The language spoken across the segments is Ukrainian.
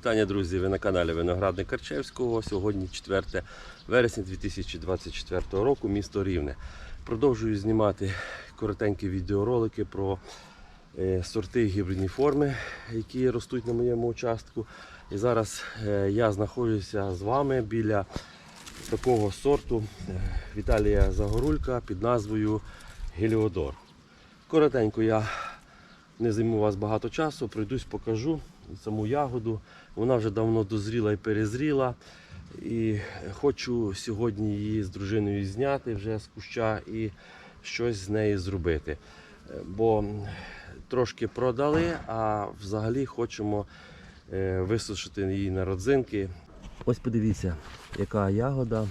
Вітання, друзі! Ви на каналі Виноградник Карчевського. Сьогодні 4 вересня 2024 року, місто Рівне. Продовжую знімати коротенькі відеоролики про е, сорти гібридні форми, які ростуть на моєму участку. І зараз е, я знаходжуся з вами біля такого сорту е, Віталія Загорулька під назвою Геліодор. Коротенько я не займу вас багато часу, пройдусь, покажу саму ягоду. Вона вже давно дозріла і перезріла. І хочу сьогодні її з дружиною зняти вже з куща і щось з неї зробити. Бо трошки продали, а взагалі хочемо е, висушити її на родзинки. Ось подивіться, яка ягода,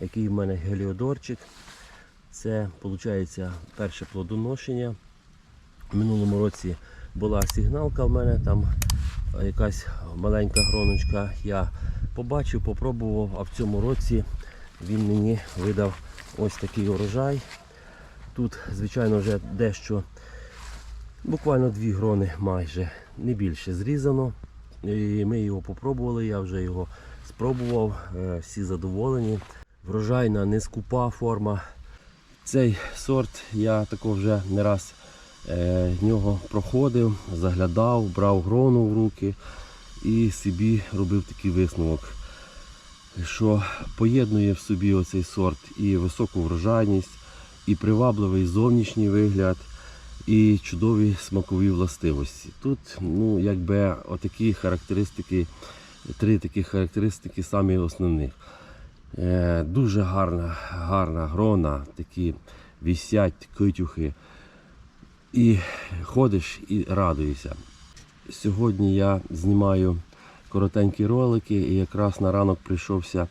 який в мене геліодорчик. Це виходить перше плодоношення. В минулому році була сигналка в мене, там якась маленька гроночка. Я побачив, попробував, а в цьому році він мені видав ось такий урожай. Тут, звичайно, вже дещо, буквально дві грони майже, не більше зрізано. І ми його попробували, я вже його спробував, е, всі задоволені. Врожайна, не скупа форма. Цей сорт я тако вже не раз е, нього проходив, заглядав, брав грону в руки і собі робив такий висновок, що поєднує в собі оцей сорт і високу врожайність, і привабливий зовнішній вигляд, і чудові смакові властивості. Тут ну, якби отакі характеристики, три такі характеристики самі основних. Е, Дуже гарна, гарна грона, такі вісять китюхи. І ходиш і радуєшся. Сьогодні я знімаю коротенькі ролики, і якраз на ранок прийшовся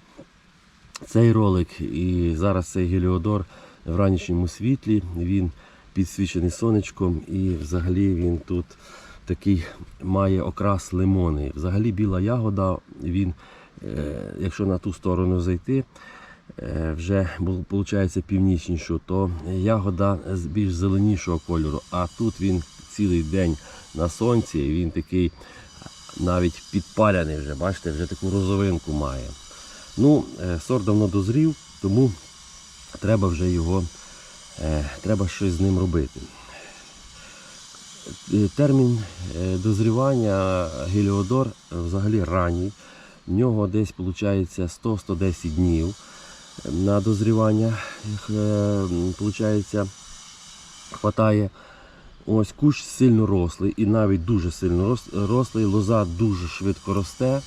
цей ролик. І зараз цей геліодор в ранішньому світлі. Він підсвічений сонечком, і взагалі він тут такий має окрас лимони. Взагалі біла ягода, він, е, якщо на ту сторону зайти, вже виходить північнішу, то ягода з більш зеленішого кольору. А тут він цілий день на сонці, і він такий навіть підпаляний вже, бачите, вже таку розовинку має. Ну, е, сорт давно дозрів, тому треба вже його, е, треба щось з ним робити. Е, Термін е, дозрівання геліодор взагалі ранній. В нього десь виходить 100-110 днів на дозрівання. Виходить, хватає. Ось кущ сильно рослий і навіть дуже сильно рослий, лоза дуже швидко росте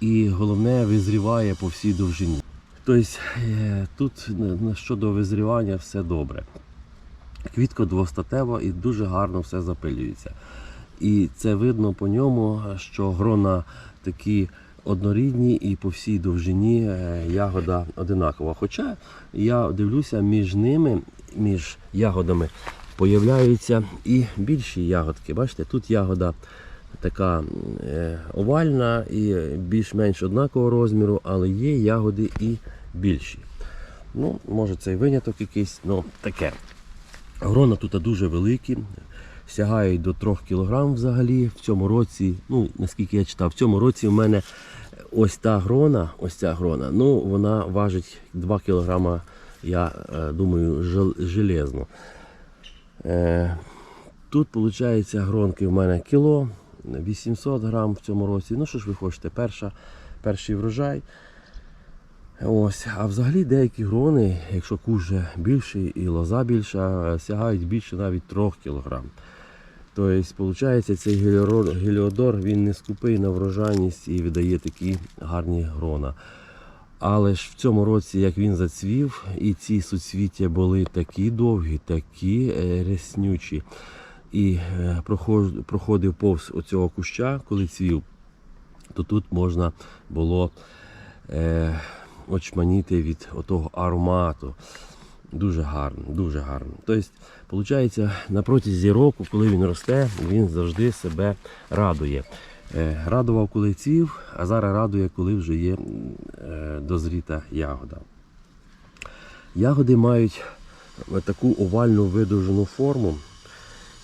і головне визріває по всій довжині. Тобто е, тут щодо визрівання все добре. Квітка двостатева і дуже гарно все запилюється. І це видно по ньому, що грона такі однорідні і по всій довжині е, ягода одинакова. Хоча я дивлюся, між ними, між ягодами, появляються і більші ягодки. Бачите, тут ягода така е, овальна і більш-менш однакового розміру, але є ягоди і більші. Ну, може це і виняток якийсь, ну таке. Грона тут дуже великі, сягають до 3 кг взагалі. В цьому році, ну наскільки я читав, в цьому році в мене ось та грона, ось ця грона, ну вона важить 2 кг, я е, думаю, железно. Е, Тут виходить гронки в мене кіло, 800 грам в цьому році. Ну що ж ви хочете, перша, перший врожай. Ось, а взагалі деякі грони, якщо куш більший і лоза більша, сягають більше навіть 3 кг. Тобто, виходить, цей геліодор він не скупий на врожайність і видає такі гарні грона. Але ж в цьому році, як він зацвів, і ці суцвіття були такі довгі, такі е, ряснючі. І е, проходив повз оцього куща, коли цвів, то тут можна було е, очманіти від отого аромату. Дуже гарно, дуже гарно. Тобто, виходить, на протязі року, коли він росте, він завжди себе радує. Е, Радував, коли цвів, а зараз радує, коли вже є е, дозріта ягода. Ягоди мають таку овальну видовжену форму.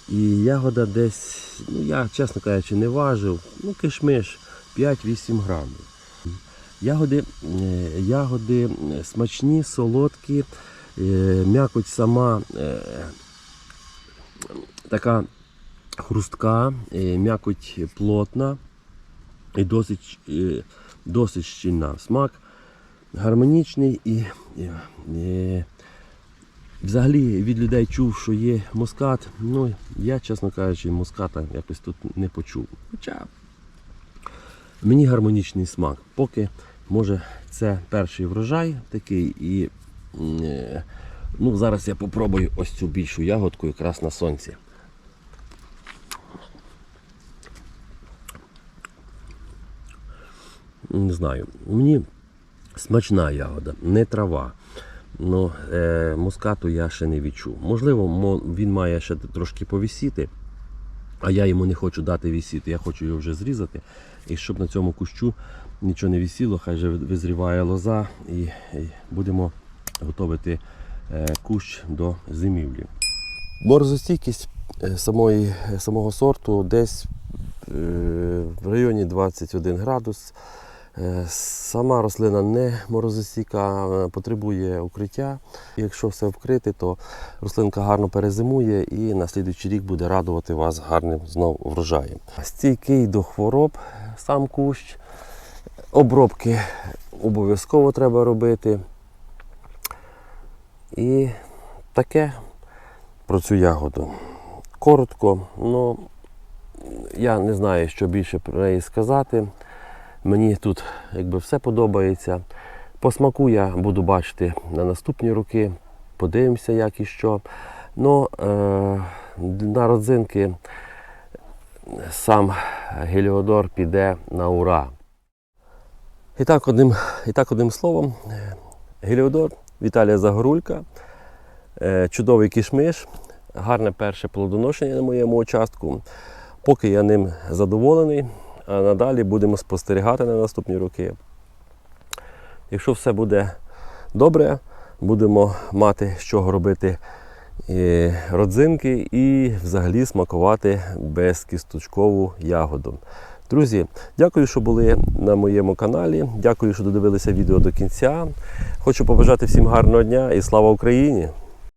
І ягода десь, ну я, чесно кажучи, не важив. Ну, кишмиш 5-8 грамів. Ягоди, е, ягоди смачні, солодкі, е, м'якоть сама е, така хрустка, м'якоть плотна і досить, досить щільна. Смак гармонічний і, і, і взагалі від людей чув, що є мускат. Ну, я, чесно кажучи, муската якось тут не почув. Хоча мені гармонічний смак. Поки може це перший врожай такий і е, ну, зараз я попробую ось цю більшу ягодку якраз на сонці. Не знаю. Мені смачна ягода, не трава. Ну, е, мускату я ще не відчув. Можливо, мо- він має ще трошки повісіти, а я йому не хочу дати вісіти. Я хочу його вже зрізати. І щоб на цьому кущу нічого не вісіло, хай же визріває лоза і, і будемо готувати е, кущ до зимівлі. Морозостійкість е, самої, самого сорту десь е, в районі 21 градус. Е, Сама рослина не морозостійка, потребує укриття. Якщо все вкрити, то рослинка гарно перезимує і на слідуючий рік буде радувати вас гарним знов врожаєм. Стійкий до хвороб сам кущ. Обробки обов'язково треба робити. І таке про цю ягоду. Коротко, ну я не знаю, що більше про неї сказати. Мені тут якби все подобається. По смаку я буду бачити на наступні роки. Подивимося, як і що. Ну, е, на родзинки сам Геліодор піде на ура. І так, одним, і так одним словом, Геліодор Віталія Загорулька, е, чудовий кішмиш, гарне перше плодоношення на моєму участку. Поки я ним задоволений, а надалі будемо спостерігати на наступні роки. Якщо все буде добре, будемо мати з чого робити е, родзинки і взагалі смакувати безкісточкову ягоду. Друзі, дякую, що були на моєму каналі. Дякую, що додивилися відео до кінця. Хочу побажати всім гарного дня і слава Україні!